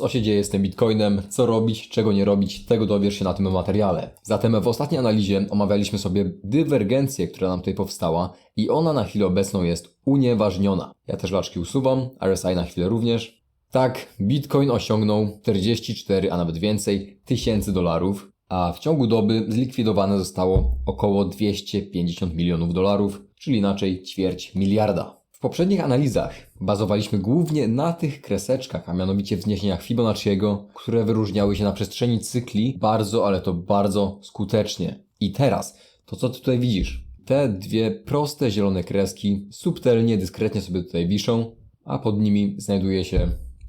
Co się dzieje z tym Bitcoinem, co robić, czego nie robić, tego dowiesz się na tym materiale. Zatem w ostatniej analizie omawialiśmy sobie dywergencję, która nam tutaj powstała i ona na chwilę obecną jest unieważniona. Ja też laczki usuwam, RSI na chwilę również. Tak, Bitcoin osiągnął 44, a nawet więcej, tysięcy dolarów, a w ciągu doby zlikwidowane zostało około 250 milionów dolarów, czyli inaczej ćwierć miliarda. W poprzednich analizach bazowaliśmy głównie na tych kreseczkach, a mianowicie wzniesieniach Fibonacciego, które wyróżniały się na przestrzeni cykli bardzo, ale to bardzo skutecznie. I teraz, to co tutaj widzisz? Te dwie proste zielone kreski subtelnie, dyskretnie sobie tutaj wiszą, a pod nimi znajduje się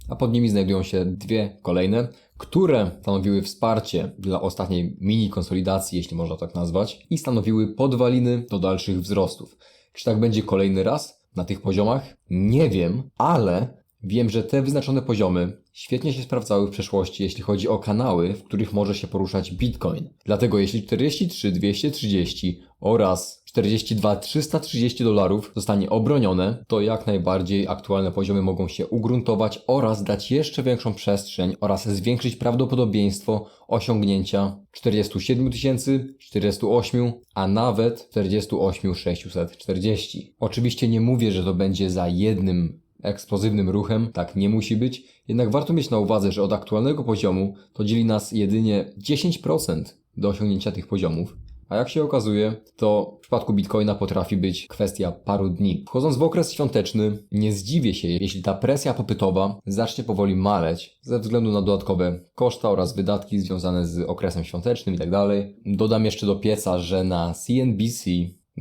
a pod nimi znajdują się dwie kolejne, które stanowiły wsparcie dla ostatniej mini konsolidacji, jeśli można tak nazwać, i stanowiły podwaliny do dalszych wzrostów. Czy tak będzie kolejny raz na tych poziomach? Nie wiem, ale wiem, że te wyznaczone poziomy świetnie się sprawdzały w przeszłości, jeśli chodzi o kanały, w których może się poruszać Bitcoin. Dlatego jeśli 43 230 oraz 42 330 dolarów zostanie obronione, to jak najbardziej aktualne poziomy mogą się ugruntować oraz dać jeszcze większą przestrzeń oraz zwiększyć prawdopodobieństwo osiągnięcia 47 tysięcy, 48, a nawet 48 640. Oczywiście nie mówię, że to będzie za jednym eksplozywnym ruchem, tak nie musi być, jednak warto mieć na uwadze, że od aktualnego poziomu to dzieli nas jedynie 10% do osiągnięcia tych poziomów. A jak się okazuje, to w przypadku Bitcoina potrafi być kwestia paru dni. Wchodząc w okres świąteczny, nie zdziwię się, jeśli ta presja popytowa zacznie powoli maleć ze względu na dodatkowe koszta oraz wydatki związane z okresem świątecznym itd. Dodam jeszcze do pieca, że na CNBC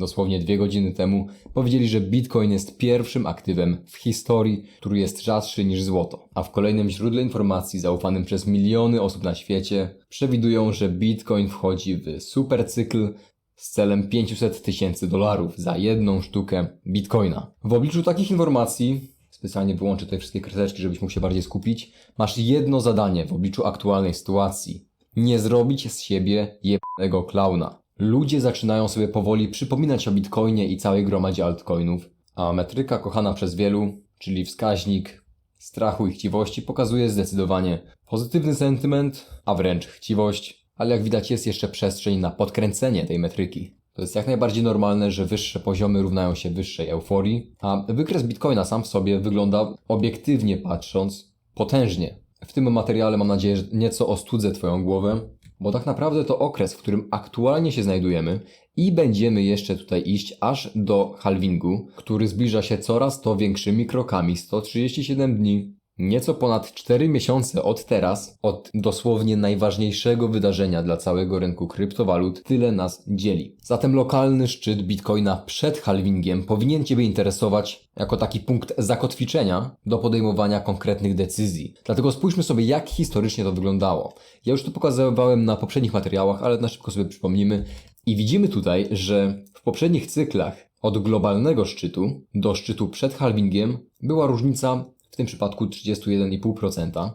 dosłownie dwie godziny temu, powiedzieli, że Bitcoin jest pierwszym aktywem w historii, który jest rzadszy niż złoto. A w kolejnym źródle informacji zaufanym przez miliony osób na świecie przewidują, że Bitcoin wchodzi w supercykl z celem 500 tysięcy dolarów za jedną sztukę Bitcoina. W obliczu takich informacji specjalnie wyłączę te wszystkie kreseczki, żebyś mógł się bardziej skupić. Masz jedno zadanie w obliczu aktualnej sytuacji. Nie zrobić z siebie jebnego klauna ludzie zaczynają sobie powoli przypominać o Bitcoinie i całej gromadzie altcoinów, a metryka kochana przez wielu, czyli wskaźnik strachu i chciwości pokazuje zdecydowanie pozytywny sentyment, a wręcz chciwość, ale jak widać jest jeszcze przestrzeń na podkręcenie tej metryki. To jest jak najbardziej normalne, że wyższe poziomy równają się wyższej euforii, a wykres Bitcoina sam w sobie wygląda obiektywnie patrząc potężnie. W tym materiale mam nadzieję, że nieco ostudzę Twoją głowę, bo tak naprawdę to okres, w którym aktualnie się znajdujemy i będziemy jeszcze tutaj iść aż do halvingu, który zbliża się coraz to większymi krokami 137 dni, Nieco ponad 4 miesiące od teraz, od dosłownie najważniejszego wydarzenia dla całego rynku kryptowalut, tyle nas dzieli. Zatem lokalny szczyt Bitcoina przed halvingiem powinien Ciebie interesować jako taki punkt zakotwiczenia do podejmowania konkretnych decyzji. Dlatego spójrzmy sobie, jak historycznie to wyglądało. Ja już to pokazywałem na poprzednich materiałach, ale na szybko sobie przypomnimy. I widzimy tutaj, że w poprzednich cyklach od globalnego szczytu do szczytu przed halvingiem była różnica tym przypadku 31,5%.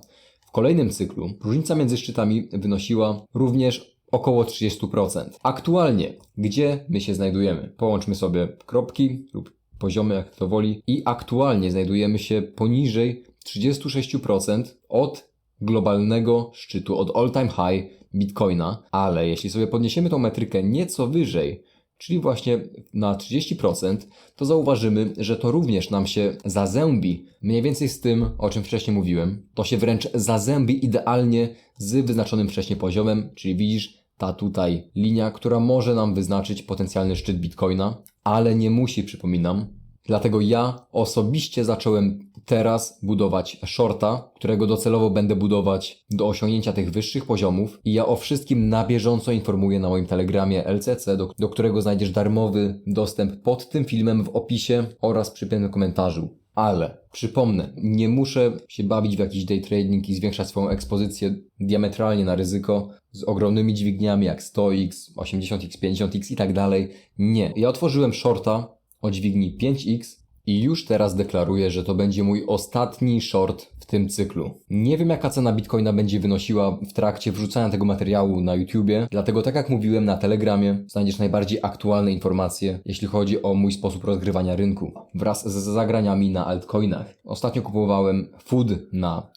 W kolejnym cyklu różnica między szczytami wynosiła również około 30%. Aktualnie, gdzie my się znajdujemy? Połączmy sobie kropki lub poziomy, jak to woli, i aktualnie znajdujemy się poniżej 36% od globalnego szczytu, od all-time high Bitcoina, ale jeśli sobie podniesiemy tą metrykę nieco wyżej, czyli właśnie na 30%, to zauważymy, że to również nam się zazębi mniej więcej z tym, o czym wcześniej mówiłem. To się wręcz zazębi idealnie z wyznaczonym wcześniej poziomem, czyli widzisz ta tutaj linia, która może nam wyznaczyć potencjalny szczyt Bitcoina, ale nie musi, przypominam. Dlatego ja osobiście zacząłem teraz budować shorta, którego docelowo będę budować do osiągnięcia tych wyższych poziomów i ja o wszystkim na bieżąco informuję na moim telegramie LCC, do, do którego znajdziesz darmowy dostęp pod tym filmem w opisie oraz przy pierwszym komentarzu. Ale przypomnę, nie muszę się bawić w jakiś day trading i zwiększać swoją ekspozycję diametralnie na ryzyko z ogromnymi dźwigniami jak 100x, 80x, 50x i tak dalej. Nie. Ja otworzyłem shorta o dźwigni 5x i już teraz deklaruję, że to będzie mój ostatni short w tym cyklu. Nie wiem jaka cena Bitcoina będzie wynosiła w trakcie wrzucania tego materiału na YouTubie, dlatego tak jak mówiłem na Telegramie, znajdziesz najbardziej aktualne informacje, jeśli chodzi o mój sposób rozgrywania rynku, wraz z zagraniami na altcoinach. Ostatnio kupowałem food na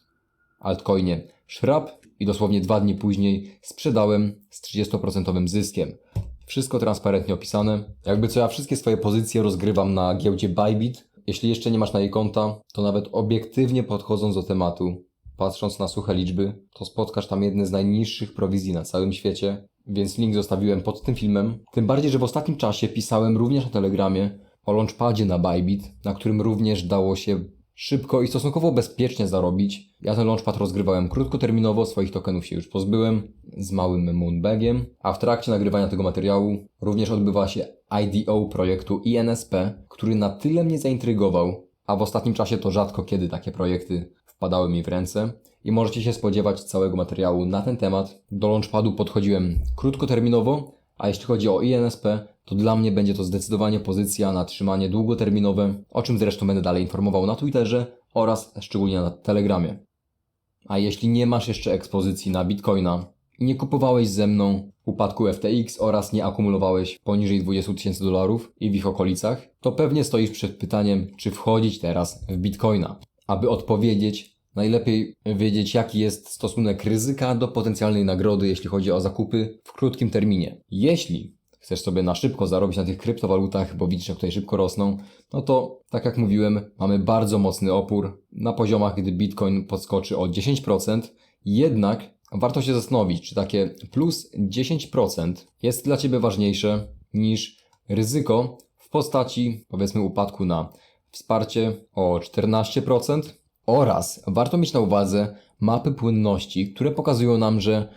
altcoinie Shrap i dosłownie dwa dni później sprzedałem z 30% zyskiem. Wszystko transparentnie opisane. Jakby co ja wszystkie swoje pozycje rozgrywam na giełdzie Bybit. Jeśli jeszcze nie masz na jej konta, to nawet obiektywnie podchodząc do tematu, patrząc na suche liczby, to spotkasz tam jedne z najniższych prowizji na całym świecie, więc link zostawiłem pod tym filmem. Tym bardziej, że w ostatnim czasie pisałem również na Telegramie o launchpadzie na Bybit, na którym również dało się szybko i stosunkowo bezpiecznie zarobić. Ja ten launchpad rozgrywałem krótkoterminowo, swoich tokenów się już pozbyłem z małym moonbagiem, a w trakcie nagrywania tego materiału również odbywa się IDO projektu INSP, który na tyle mnie zaintrygował, a w ostatnim czasie to rzadko kiedy takie projekty wpadały mi w ręce i możecie się spodziewać całego materiału na ten temat. Do launchpadu podchodziłem krótkoterminowo, a jeśli chodzi o INSP, to dla mnie będzie to zdecydowanie pozycja na trzymanie długoterminowe, o czym zresztą będę dalej informował na Twitterze oraz szczególnie na Telegramie. A jeśli nie masz jeszcze ekspozycji na Bitcoina nie kupowałeś ze mną upadku FTX oraz nie akumulowałeś poniżej 20 tysięcy dolarów i w ich okolicach, to pewnie stoisz przed pytaniem, czy wchodzić teraz w Bitcoina. Aby odpowiedzieć, najlepiej wiedzieć, jaki jest stosunek ryzyka do potencjalnej nagrody, jeśli chodzi o zakupy w krótkim terminie. Jeśli chcesz sobie na szybko zarobić na tych kryptowalutach, bo widzisz, jak tutaj szybko rosną, no to, tak jak mówiłem, mamy bardzo mocny opór na poziomach, gdy Bitcoin podskoczy o 10%, jednak warto się zastanowić, czy takie plus 10% jest dla Ciebie ważniejsze niż ryzyko w postaci, powiedzmy, upadku na wsparcie o 14% oraz warto mieć na uwadze mapy płynności, które pokazują nam, że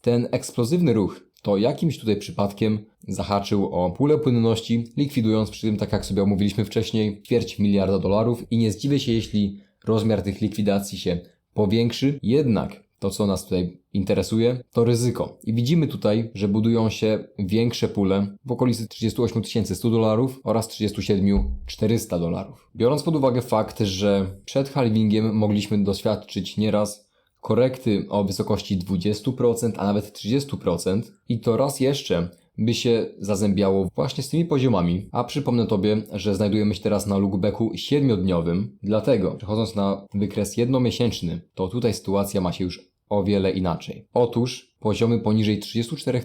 ten eksplozywny ruch to jakimś tutaj przypadkiem zahaczył o pulę płynności, likwidując przy tym, tak jak sobie omówiliśmy wcześniej, ćwierć miliarda dolarów. I nie zdziwię się, jeśli rozmiar tych likwidacji się powiększy, jednak to, co nas tutaj interesuje, to ryzyko. I widzimy tutaj, że budują się większe pule w okolicy 38 100 dolarów oraz 37 400 dolarów. Biorąc pod uwagę fakt, że przed halvingiem mogliśmy doświadczyć nieraz korekty o wysokości 20%, a nawet 30% i to raz jeszcze by się zazębiało właśnie z tymi poziomami, a przypomnę Tobie, że znajdujemy się teraz na lookbacku 7-dniowym, dlatego przechodząc na wykres jednomiesięczny, to tutaj sytuacja ma się już o wiele inaczej. Otóż poziomy poniżej 34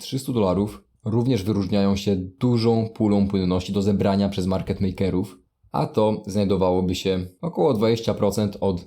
300 dolarów również wyróżniają się dużą pulą płynności do zebrania przez market makerów, a to znajdowałoby się około 20% od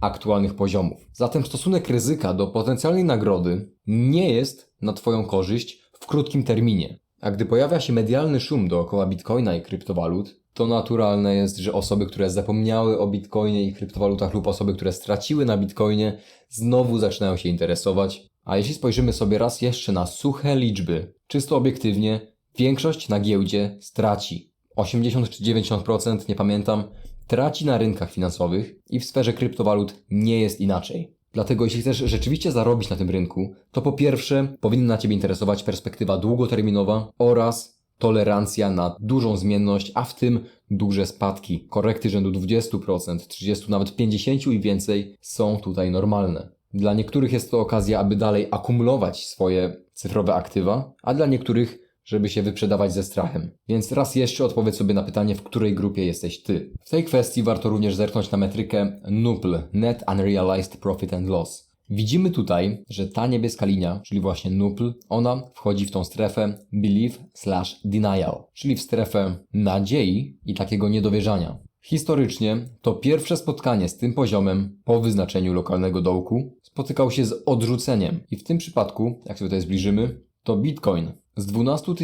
aktualnych poziomów. Zatem stosunek ryzyka do potencjalnej nagrody nie jest na Twoją korzyść w krótkim terminie. A gdy pojawia się medialny szum dookoła bitcoina i kryptowalut, to naturalne jest, że osoby, które zapomniały o bitcoinie i kryptowalutach lub osoby, które straciły na bitcoinie, znowu zaczynają się interesować. A jeśli spojrzymy sobie raz jeszcze na suche liczby, czysto obiektywnie, większość na giełdzie straci. 80 czy 90%, nie pamiętam, traci na rynkach finansowych i w sferze kryptowalut nie jest inaczej. Dlatego jeśli chcesz rzeczywiście zarobić na tym rynku, to po pierwsze powinna Ciebie interesować perspektywa długoterminowa oraz tolerancja na dużą zmienność, a w tym duże spadki. Korekty rzędu 20%, 30, nawet 50 i więcej są tutaj normalne. Dla niektórych jest to okazja, aby dalej akumulować swoje cyfrowe aktywa, a dla niektórych żeby się wyprzedawać ze strachem. Więc raz jeszcze odpowiedz sobie na pytanie, w której grupie jesteś ty. W tej kwestii warto również zerknąć na metrykę NUPL, Net Unrealized Profit and Loss. Widzimy tutaj, że ta niebieska linia, czyli właśnie NUPL, ona wchodzi w tą strefę belief slash denial, czyli w strefę nadziei i takiego niedowierzania. Historycznie to pierwsze spotkanie z tym poziomem po wyznaczeniu lokalnego dołku spotykał się z odrzuceniem i w tym przypadku, jak sobie tutaj zbliżymy, to Bitcoin z 12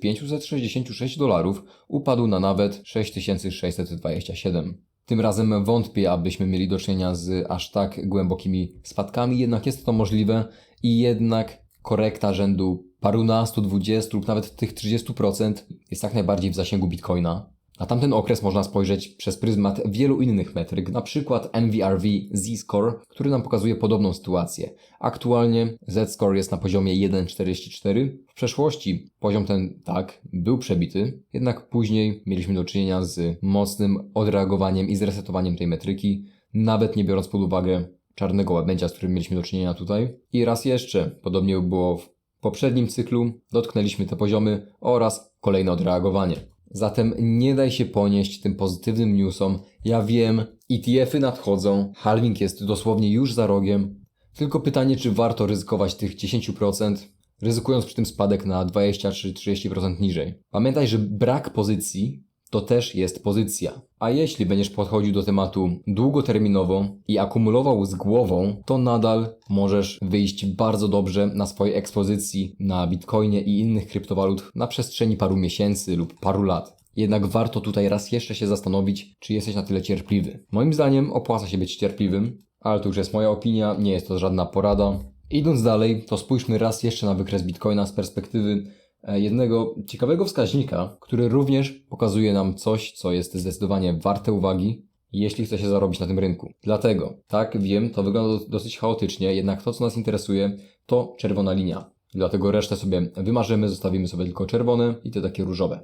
566 dolarów upadł na nawet 6627. Tym razem wątpię, abyśmy mieli do czynienia z aż tak głębokimi spadkami, jednak jest to możliwe i jednak korekta rzędu parunastu, dwudziestu lub nawet tych 30% jest jak najbardziej w zasięgu Bitcoina. Na tamten okres można spojrzeć przez pryzmat wielu innych metryk, na przykład NVRV Z-Score, który nam pokazuje podobną sytuację. Aktualnie Z-Score jest na poziomie 1,44. W przeszłości poziom ten, tak, był przebity, jednak później mieliśmy do czynienia z mocnym odreagowaniem i zresetowaniem tej metryki, nawet nie biorąc pod uwagę czarnego łabędzia, z którym mieliśmy do czynienia tutaj. I raz jeszcze, podobnie było w poprzednim cyklu, dotknęliśmy te poziomy oraz kolejne odreagowanie. Zatem nie daj się ponieść tym pozytywnym newsom. Ja wiem, ETF-y nadchodzą, halving jest dosłownie już za rogiem. Tylko pytanie, czy warto ryzykować tych 10%, ryzykując przy tym spadek na 20 czy 30% niżej. Pamiętaj, że brak pozycji to też jest pozycja. A jeśli będziesz podchodził do tematu długoterminowo i akumulował z głową, to nadal możesz wyjść bardzo dobrze na swojej ekspozycji na Bitcoinie i innych kryptowalut na przestrzeni paru miesięcy lub paru lat. Jednak warto tutaj raz jeszcze się zastanowić, czy jesteś na tyle cierpliwy. Moim zdaniem opłaca się być cierpliwym, ale to już jest moja opinia, nie jest to żadna porada. Idąc dalej, to spójrzmy raz jeszcze na wykres Bitcoina z perspektywy jednego ciekawego wskaźnika, który również pokazuje nam coś, co jest zdecydowanie warte uwagi, jeśli chce się zarobić na tym rynku. Dlatego, tak, wiem, to wygląda dosyć chaotycznie, jednak to, co nas interesuje, to czerwona linia. Dlatego resztę sobie wymarzymy, zostawimy sobie tylko czerwone i te takie różowe.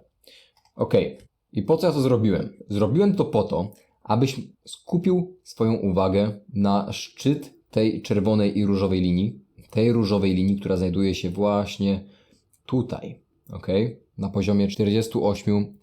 Ok, i po co ja to zrobiłem? Zrobiłem to po to, abyś skupił swoją uwagę na szczyt tej czerwonej i różowej linii, tej różowej linii, która znajduje się właśnie tutaj, ok? Na poziomie 48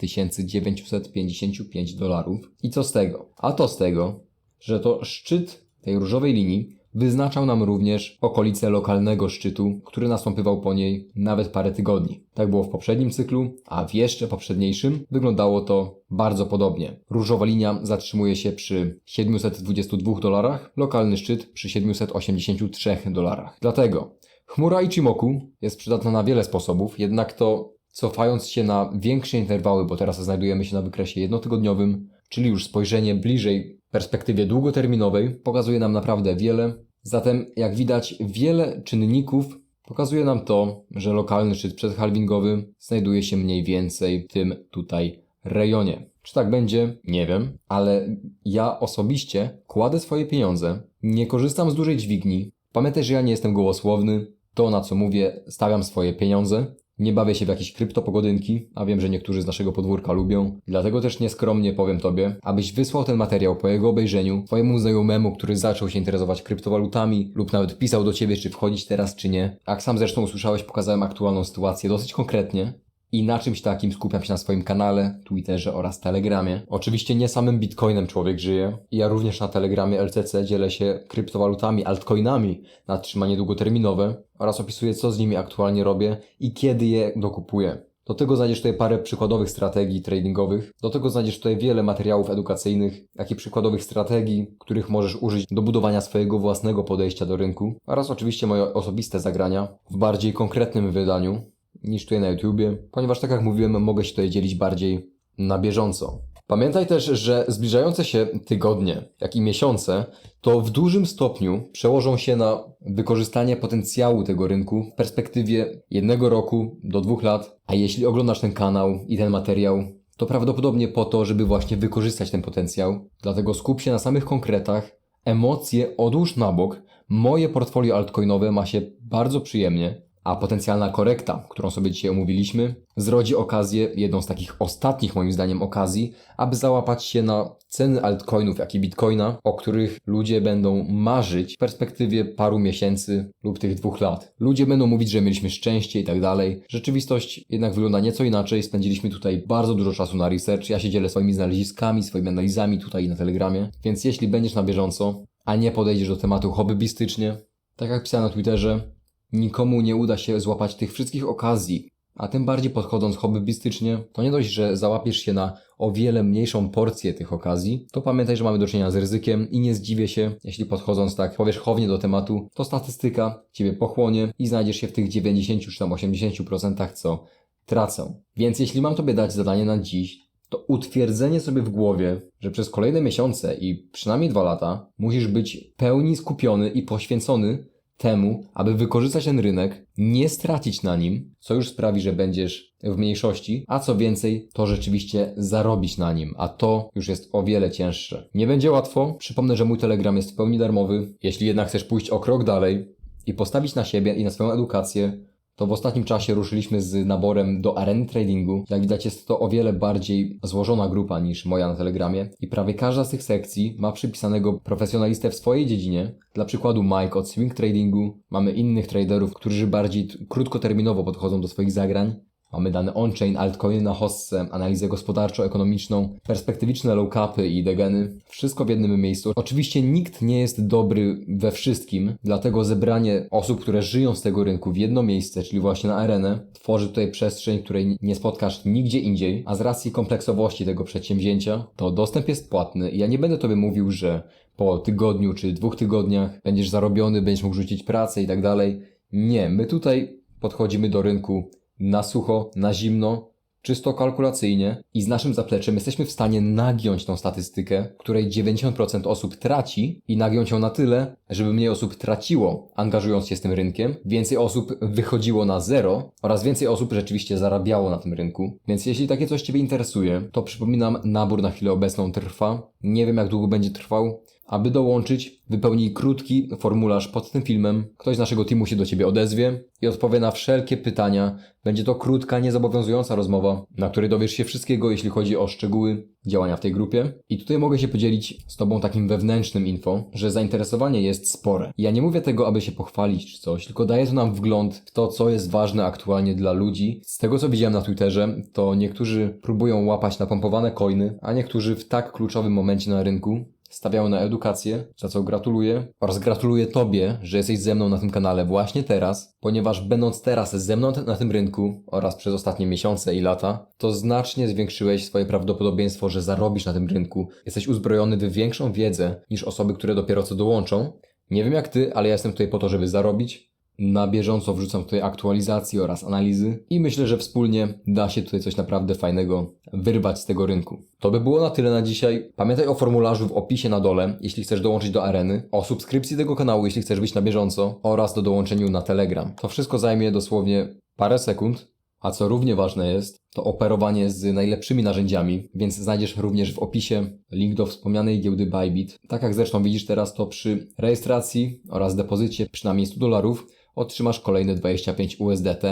955 dolarów. I co z tego? A to z tego, że to szczyt tej różowej linii wyznaczał nam również okolice lokalnego szczytu, który nastąpywał po niej nawet parę tygodni. Tak było w poprzednim cyklu, a w jeszcze poprzedniejszym wyglądało to bardzo podobnie. Różowa linia zatrzymuje się przy 722 dolarach, lokalny szczyt przy 783 dolarach. Dlatego chmura Ichimoku jest przydatna na wiele sposobów, jednak to cofając się na większe interwały, bo teraz znajdujemy się na wykresie jednotygodniowym, czyli już spojrzenie bliżej perspektywie długoterminowej pokazuje nam naprawdę wiele. Zatem, jak widać, wiele czynników pokazuje nam to, że lokalny szczyt przedhalvingowy znajduje się mniej więcej w tym tutaj rejonie. Czy tak będzie? Nie wiem, ale ja osobiście kładę swoje pieniądze, nie korzystam z dużej dźwigni. Pamiętaj, że ja nie jestem gołosłowny. To, na co mówię, stawiam swoje pieniądze nie bawię się w jakieś kryptopogodynki, a wiem, że niektórzy z naszego podwórka lubią. Dlatego też nieskromnie powiem Tobie, abyś wysłał ten materiał po jego obejrzeniu twojemu znajomemu, który zaczął się interesować kryptowalutami lub nawet pisał do Ciebie, czy wchodzić teraz, czy nie. Jak sam zresztą usłyszałeś, pokazałem aktualną sytuację dosyć konkretnie. I na czymś takim skupiam się na swoim kanale, Twitterze oraz Telegramie. Oczywiście nie samym Bitcoinem człowiek żyje. Ja również na Telegramie LCC dzielę się kryptowalutami, altcoinami na trzymanie długoterminowe oraz opisuję co z nimi aktualnie robię i kiedy je dokupuję. Do tego znajdziesz tutaj parę przykładowych strategii tradingowych. Do tego znajdziesz tutaj wiele materiałów edukacyjnych, jak i przykładowych strategii, których możesz użyć do budowania swojego własnego podejścia do rynku. Oraz oczywiście moje osobiste zagrania w bardziej konkretnym wydaniu, niż tutaj na YouTubie, ponieważ tak jak mówiłem, mogę się tutaj dzielić bardziej na bieżąco. Pamiętaj też, że zbliżające się tygodnie, jak i miesiące, to w dużym stopniu przełożą się na wykorzystanie potencjału tego rynku w perspektywie jednego roku do dwóch lat. A jeśli oglądasz ten kanał i ten materiał, to prawdopodobnie po to, żeby właśnie wykorzystać ten potencjał. Dlatego skup się na samych konkretach, emocje odłóż na bok. Moje portfolio altcoinowe ma się bardzo przyjemnie a potencjalna korekta, którą sobie dzisiaj omówiliśmy, zrodzi okazję, jedną z takich ostatnich moim zdaniem okazji, aby załapać się na ceny altcoinów, jak i bitcoina, o których ludzie będą marzyć w perspektywie paru miesięcy lub tych dwóch lat. Ludzie będą mówić, że mieliśmy szczęście i tak dalej. Rzeczywistość jednak wygląda nieco inaczej. Spędziliśmy tutaj bardzo dużo czasu na research. Ja się dzielę swoimi znaleziskami, swoimi analizami tutaj na Telegramie. Więc jeśli będziesz na bieżąco, a nie podejdziesz do tematu hobbybistycznie, tak jak pisałem na Twitterze, Nikomu nie uda się złapać tych wszystkich okazji, a tym bardziej podchodząc hobbystycznie, to nie dość, że załapiesz się na o wiele mniejszą porcję tych okazji, to pamiętaj, że mamy do czynienia z ryzykiem i nie zdziwię się, jeśli podchodząc tak powierzchownie do tematu, to statystyka Ciebie pochłonie i znajdziesz się w tych 90 czy tam 80% co tracą. Więc jeśli mam Tobie dać zadanie na dziś, to utwierdzenie sobie w głowie, że przez kolejne miesiące i przynajmniej dwa lata musisz być pełni skupiony i poświęcony temu, aby wykorzystać ten rynek, nie stracić na nim, co już sprawi, że będziesz w mniejszości, a co więcej, to rzeczywiście zarobić na nim, a to już jest o wiele cięższe. Nie będzie łatwo, przypomnę, że mój Telegram jest w pełni darmowy. Jeśli jednak chcesz pójść o krok dalej i postawić na siebie i na swoją edukację, to w ostatnim czasie ruszyliśmy z naborem do areny tradingu. Jak widać jest to o wiele bardziej złożona grupa niż moja na Telegramie i prawie każda z tych sekcji ma przypisanego profesjonalistę w swojej dziedzinie. Dla przykładu Mike od swing tradingu, mamy innych traderów, którzy bardziej krótkoterminowo podchodzą do swoich zagrań, Mamy dane on-chain, altcoiny na hossce, analizę gospodarczo-ekonomiczną, perspektywiczne low-capy i degeny. Wszystko w jednym miejscu. Oczywiście nikt nie jest dobry we wszystkim, dlatego zebranie osób, które żyją z tego rynku w jedno miejsce, czyli właśnie na arenę, tworzy tutaj przestrzeń, której nie spotkasz nigdzie indziej, a z racji kompleksowości tego przedsięwzięcia, to dostęp jest płatny i ja nie będę Tobie mówił, że po tygodniu czy dwóch tygodniach będziesz zarobiony, będziesz mógł rzucić pracę i tak dalej. Nie, my tutaj podchodzimy do rynku na sucho, na zimno, czysto kalkulacyjnie i z naszym zapleczem jesteśmy w stanie nagiąć tą statystykę, której 90% osób traci i nagiąć ją na tyle, żeby mniej osób traciło, angażując się z tym rynkiem, więcej osób wychodziło na zero oraz więcej osób rzeczywiście zarabiało na tym rynku. Więc jeśli takie coś Ciebie interesuje, to przypominam, nabór na chwilę obecną trwa. Nie wiem jak długo będzie trwał. Aby dołączyć, wypełnij krótki formularz pod tym filmem. Ktoś z naszego teamu się do Ciebie odezwie i odpowie na wszelkie pytania. Będzie to krótka, niezobowiązująca rozmowa, na której dowiesz się wszystkiego, jeśli chodzi o szczegóły działania w tej grupie. I tutaj mogę się podzielić z Tobą takim wewnętrznym info, że zainteresowanie jest spore. Ja nie mówię tego, aby się pochwalić czy coś, tylko daje to nam wgląd w to, co jest ważne aktualnie dla ludzi. Z tego, co widziałem na Twitterze, to niektórzy próbują łapać napompowane coiny, a niektórzy w tak kluczowym momencie na rynku stawiają na edukację, za co gratuluję oraz gratuluję Tobie, że jesteś ze mną na tym kanale właśnie teraz, ponieważ będąc teraz ze mną na tym rynku oraz przez ostatnie miesiące i lata, to znacznie zwiększyłeś swoje prawdopodobieństwo, że zarobisz na tym rynku. Jesteś uzbrojony w większą wiedzę niż osoby, które dopiero co dołączą. Nie wiem jak Ty, ale ja jestem tutaj po to, żeby zarobić. Na bieżąco wrzucam tutaj aktualizacje oraz analizy i myślę, że wspólnie da się tutaj coś naprawdę fajnego wyrwać z tego rynku. To by było na tyle na dzisiaj. Pamiętaj o formularzu w opisie na dole, jeśli chcesz dołączyć do areny, o subskrypcji tego kanału, jeśli chcesz być na bieżąco oraz do dołączeniu na Telegram. To wszystko zajmie dosłownie parę sekund, a co równie ważne jest, to operowanie z najlepszymi narzędziami, więc znajdziesz również w opisie link do wspomnianej giełdy Bybit. Tak jak zresztą widzisz teraz, to przy rejestracji oraz depozycie przynajmniej 100 dolarów otrzymasz kolejne 25 USDT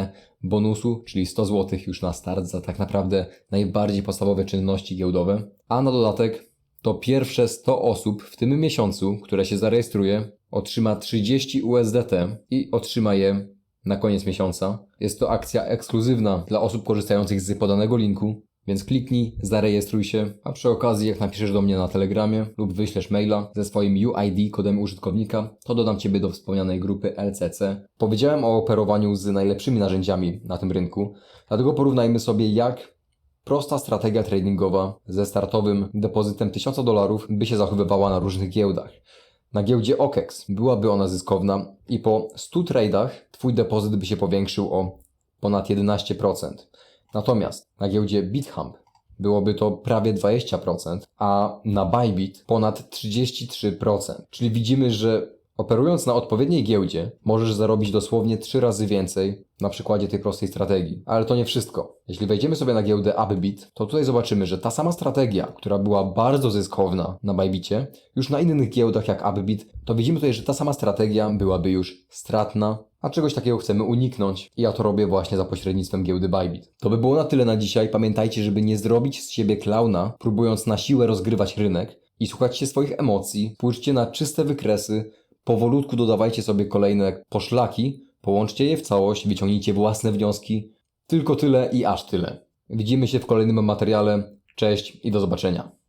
bonusu, czyli 100 zł już na start za tak naprawdę najbardziej podstawowe czynności giełdowe. A na dodatek to pierwsze 100 osób w tym miesiącu, które się zarejestruje, otrzyma 30 USDT i otrzyma je na koniec miesiąca. Jest to akcja ekskluzywna dla osób korzystających z podanego linku, więc kliknij, zarejestruj się, a przy okazji jak napiszesz do mnie na Telegramie lub wyślesz maila ze swoim UID kodem użytkownika, to dodam Ciebie do wspomnianej grupy LCC. Powiedziałem o operowaniu z najlepszymi narzędziami na tym rynku, dlatego porównajmy sobie jak prosta strategia tradingowa ze startowym depozytem 1000 dolarów by się zachowywała na różnych giełdach. Na giełdzie OKEX byłaby ona zyskowna i po 100 tradach Twój depozyt by się powiększył o ponad 11%. Natomiast na giełdzie BitHump byłoby to prawie 20%, a na Bybit ponad 33%. Czyli widzimy, że operując na odpowiedniej giełdzie możesz zarobić dosłownie 3 razy więcej na przykładzie tej prostej strategii. Ale to nie wszystko. Jeśli wejdziemy sobie na giełdę Upbit, to tutaj zobaczymy, że ta sama strategia, która była bardzo zyskowna na Bybicie, już na innych giełdach jak Upbit, to widzimy tutaj, że ta sama strategia byłaby już stratna, a czegoś takiego chcemy uniknąć i ja to robię właśnie za pośrednictwem giełdy Bybit. To by było na tyle na dzisiaj. Pamiętajcie, żeby nie zrobić z siebie klauna, próbując na siłę rozgrywać rynek i słuchać się swoich emocji, pójdźcie na czyste wykresy, powolutku dodawajcie sobie kolejne poszlaki, połączcie je w całość, wyciągnijcie własne wnioski. Tylko tyle i aż tyle. Widzimy się w kolejnym materiale. Cześć i do zobaczenia.